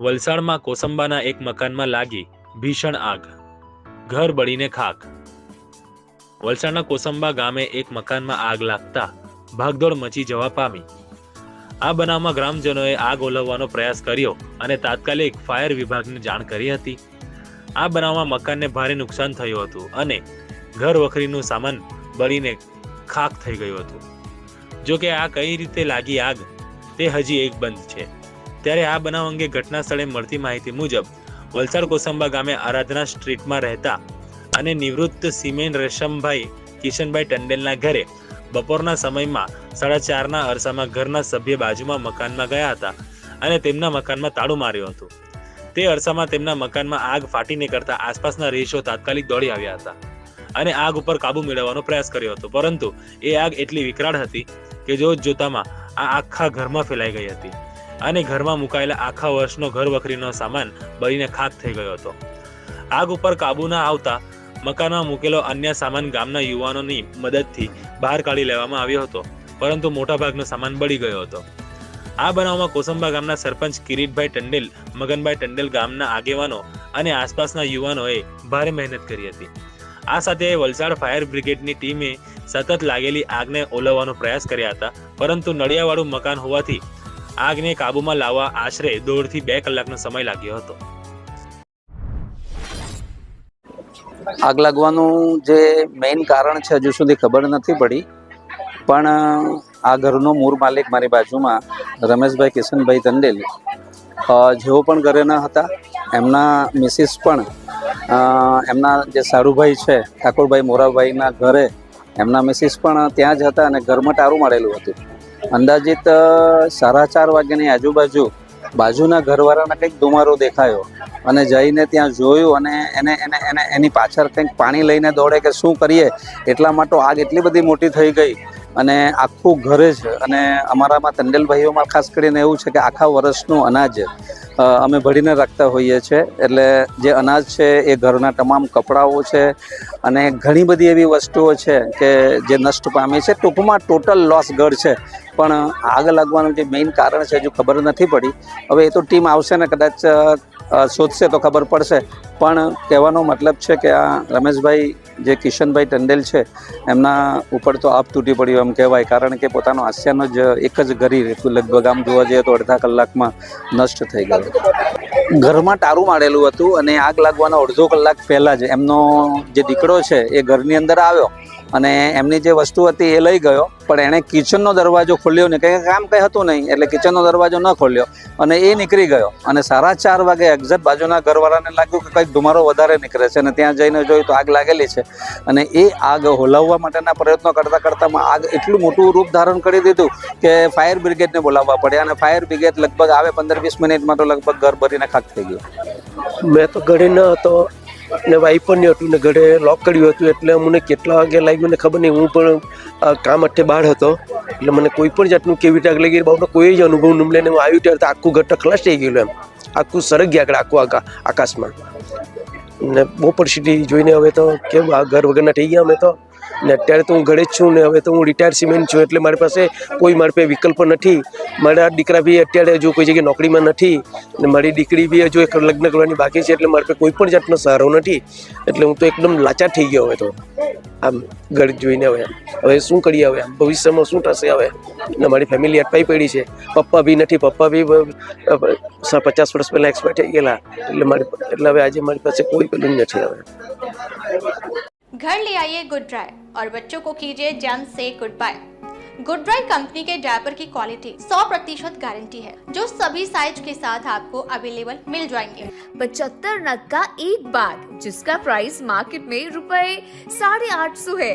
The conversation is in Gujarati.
વલસાડમાં કોસંબાના એક મકાનમાં લાગી ભીષણ આગ. ઘર બળીને ખાક વલસાડના કોસંબા ગામે એક મકાનમાં આગ લાગતા ભાગદોડ મચી જવા પામી. આ બનાવમાં ગ્રામજનોએ આગ ઓલવવાનો પ્રયાસ કર્યો અને તાત્કાલિક ફાયર વિભાગને જાણ કરી હતી. આ બનાવમાં મકાનને ભારે નુકસાન થયું હતું અને ઘર વખરીનું સામાન બળીને ખાક થઈ ગયું હતું. જો કે આ કઈ રીતે લાગી આગ, તે હજી એક બંધ છે. ત્યારે આ બનાવ અંગે ઘટના સ્થળે મળતી માહિતી મુજબ, વલસાડ કોસંબા ગામે આરાધના સ્ટ્રીટમાં રહેતા અને નિવૃત્ત સિમેન રેશમભાઈ કિશનભાઈ ટંડેલના ઘરે બપોરના સમયમાં સાડા ચારના અરસામાં ઘરના સભ્ય બાજુમાં મકાનમાં ગયા હતા અને તેમના મકાનમાં તાળું માર્યું હતું. તે અરસામાં તેમના મકાનમાં આગ ફાટી નીકળતા આસપાસના રહીશો તાત્કાલિક દોડી આવ્યા હતા અને આગ ઉપર કાબુ મેળવવાનો પ્રયાસ કર્યો હતો. પરંતુ એ આગ એટલી વિકરાળ હતી કે જો જોતામાં આ આખા ઘરમાં ફેલાઈ ગઈ હતી. અને ઘરમાં મુકાયેલા આખા વર્ષનો ઘર વખરીનો સામાન બળીને ખાક થઈ ગયો હતો. આગ ઉપર કાબુ ના આવતા મકાનમાં મૂકેલો અન્ય સામાન ગામના યુવાનોની મદદથી બહાર કાઢી લેવામાં આવ્યો હતો, પરંતુ મોટાભાગનો સામાન બળી ગયો હતો. આ બનાવમાં કોસંબા ગામના સરપંચ કિરીટભાઈ ટંડેલ, મગનભાઈ ટંડેલ ગામના આગેવાનો અને આસપાસના યુવાનોએ ભારે મહેનત કરી હતી. આ સાથે વલસાડ ફાયર બ્રિગેડની ટીમે સતત લાગેલી આગને ઓલવવાનો પ્રયાસ કર્યા હતા, પરંતુ નળિયાવાળું મકાન હોવાથી આગને કાબૂમાં લાવવા આશરે દોઢથી બે કલાકનો સમય લાગ્યો હતો. આગ લાગવાનું જે મેઇન કારણ છે હજુ સુધી ખબર નથી પડી, પણ આ ઘરનો મૂળ માલિક મારી બાજુમાં રમેશભાઈ કિશનભાઈ તંડેલ જેઓ પણ ઘરે ન હતા, એમના મિસિસ પણ એમના જે સારુભાઈ છે, ઠાકોરભાઈ મોરાભાઈના ઘરે એમના મિસિસ પણ ત્યાં જ હતા અને ઘરમાં ટારું મળેલું હતું. અંદાજિત સાડા ચાર વાગ્યાની આજુબાજુ બાજુના ઘરવાળાને કંઈક ધુમારો દેખાયો અને જઈને ત્યાં જોયું અને એને એને એને, એની પાછળ કંઈક પાણી લઈને દોડે કે શું કરીએ, એટલા માટે આગ એટલી બધી મોટી થઈ ગઈ અને આખું ઘરે જ અને અમારામાં તંડેલભાઈઓમાં ખાસ કરીને એવું છે કે આખા વર્ષનું અનાજ અમે ભરીને રાખતા હોઈએ છીએ એટલે જે અનાજ છે એ ઘરના તમામ કપડાઓ છે અને ઘણી બધી એવી વસ્તુઓ છે કે જે નષ્ટ પામી છે. ટૂંકમાં ટોટલ લોસ ઘર છે. પણ આગ લાગવાનું જે મેઇન કારણ છે હજુ ખબર નથી પડી. હવે એ તો ટીમ આવશે ને કદાચ શોધશે તો ખબર પડશે. પણ કહેવાનો મતલબ છે કે આ રમેશભાઈ, જે કિશનભાઈ ટંડેલ છે, એમના ઉપર તો આપ તૂટી પડ્યું એમ કહેવાય. કારણ કે પોતાનો હાસ્યનો જ એક જ ઘરી લગભગ આમ જોવા જઈએ તો અડધા કલાકમાં નષ્ટ થઈ ગયો. ઘરમાં ટારું મારેલું હતું અને આગ લાગવાનો અડધો કલાક પહેલાં જ એમનો જે દીકરો છે એ ઘરની અંદર આવ્યો. અને એમની જે વસ્તુ હતી એ લઈ ગયો, પણ એણે કિચનનો દરવાજો ખોલ્યો નહીં કંઈ કામ કંઈ હતું નહીં, એટલે કિચનનો દરવાજો ન ખોલ્યો. અને એ નીકળી ગયો. અને સાડા ચાર વાગે એક્ઝેક્ટ બાજુના ઘરવાળાને લાગ્યું કે કંઈક ધુમારો વધારે નીકળે છે અને ત્યાં જઈને જોયું તો આગ લાગેલી છે. અને એ આગ હોલાવવા માટેના પ્રયત્નો કરતાં કરતાંમાં આગ એટલું મોટું રૂપ ધારણ કરી દીધું કે ફાયર બ્રિગેડને બોલાવવા પડ્યા અને ફાયર બ્રિગેડ લગભગ આવે પંદર વીસ મિનિટમાં તો લગભગ ઘર ભરીને ખાક થઈ ગયું. મેં તો ઘડી ન હતો ને પણ નહીં હતું ને ઘરે લોક કર્યું હતું એટલે મને કેટલા વાગે લાગ્યું ને ખબર નહીં. હું પણ કામ અઠે બહાર હતો. એટલે મને કોઈ પણ જાતનું કેવી રીતે આગ લાગી બહુ કોઈ જ અનુભવ ન મળે ને હું આવ્યું ત્યારે આખું ઘર ખલાસ થઈ ગયેલું એમ. આખું સરગ આગળ, આખું આકા આકાશમાં. ને બહુ પરિસ્થિતિ જોઈને હવે તો કેમ આ ઘર વગરના થઈ ગયા અમે તો. ને અત્યારે તો હું ઘરે જ છું ને હવે તો હું રિટાયર સિમેન્ટ છું એટલે મારી પાસે કોઈ મારી પાસે વિકલ્પ નથી. મારા દીકરા બી અત્યારે હજુ કોઈ જગ્યાએ નોકરીમાં નથી ને મારી દીકરી બી હજુ એક લગ્ન કરવાની બાકી છે એટલે મારી પાસે કોઈ પણ જાતનો સહારો નથી. એટલે હું તો એકદમ લાચાર થઈ ગયો હવે તો. આમ ઘર જોઈને હવે. હવે શું કરીએ હવે? આમ ભવિષ્યમાં શું થશે હવે? ને મારી ફેમિલી અટપાઈ પડી છે. પપ્પા બી નથી. પપ્પા બી પચાસ વર્ષ પહેલાં એક્સપાયર થઈ ગયેલા. એટલે મારી, એટલે હવે આજે મારી પાસે કોઈ પેલું નથી હવે. घर ले आइए गुड ड्राई और बच्चों को कीजिए जम से good bye good dry company के डायपर की क्वालिटी 100 प्रतिशत गारंटी है, जो सभी साइज़ के साथ आपको अवेलेबल मिल जाएँगे। पचहत्तर नग का एक बार जिसका प्राइस मार्केट में रुपए साढ़े आठ सौ है।